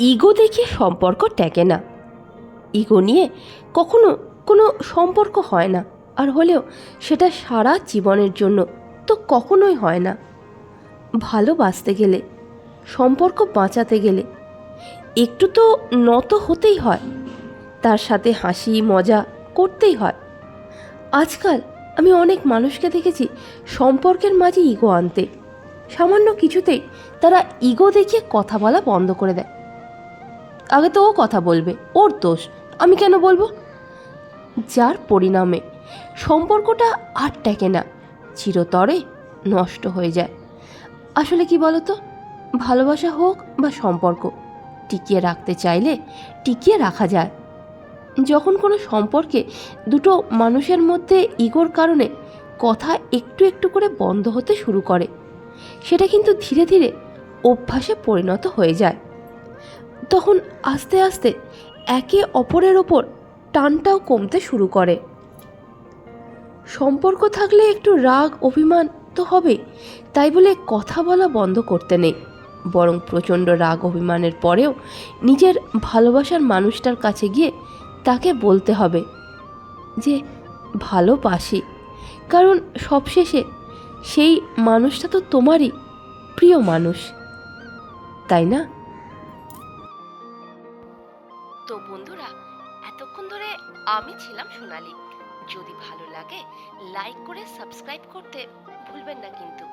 Ego দেখে সম্পর্ক টেকে না। ইগো নিয়ে কখনো কোনো সম্পর্ক হয় না, আর হলেও সেটা সারা জীবনের জন্য তো কখনোই হয় না। ভালোবাসতে গেলে, সম্পর্ক বাঁচাতে গেলে একটু তো নত হতেই হয়, তার সাথে হাসি, মজা করতেই হয়। আজকাল আমি অনেক মানুষকে দেখেছি সম্পর্কের মাঝে ইগো আনতে, সামান্য কিছুতেই তারা ইগো দেখিয়ে কথা বলা বন্ধ করে দেয়। আগে তো ও কথা বলবে। ওর দোষ। আমি কেন বলব? যার পরিণামে সম্পর্কটা আর টেকে না, চিরতরে নষ্ট হয়ে যায়। আসলে কি বলতো? ভালোবাসা হোক বা সম্পর্ক, টিকিয়ে রাখতে চাইলে টিকিয়ে রাখা যায়। যখন কোনো সম্পর্কে দুটো মানুষের মধ্যে ইগোর কারণে কথা একটু একটু করে বন্ধ হতে শুরু করে, সেটা কিন্তু ধীরে ধীরে অভ্যাসে পরিণত হয়ে যায়। তখন আস্তে আস্তে একে অপরের ওপর টানটাও কমতে শুরু করে। সম্পর্ক থাকলে একটু রাগ, অভিমান তো হবেই তাই বলে কথা বলা বন্ধ করতে নেই। বরং প্রচণ্ড রাগ, অভিমানের পরেও নিজের ভালোবাসার মানুষটার কাছে গিয়ে তাকে বলতে হবে যে, ভালোবাসি। কারণ সবশেষে সেই মানুষটা তো তোমারই প্রিয় মানুষ। তাই না? তো বন্ধুরা, এতক্ষণ ধরে আমি ছিলাম সোনালি। যদি ভালো লাগে লাইক করে সাবস্ক্রাইব করতে ভুলবেন না কিন্তু।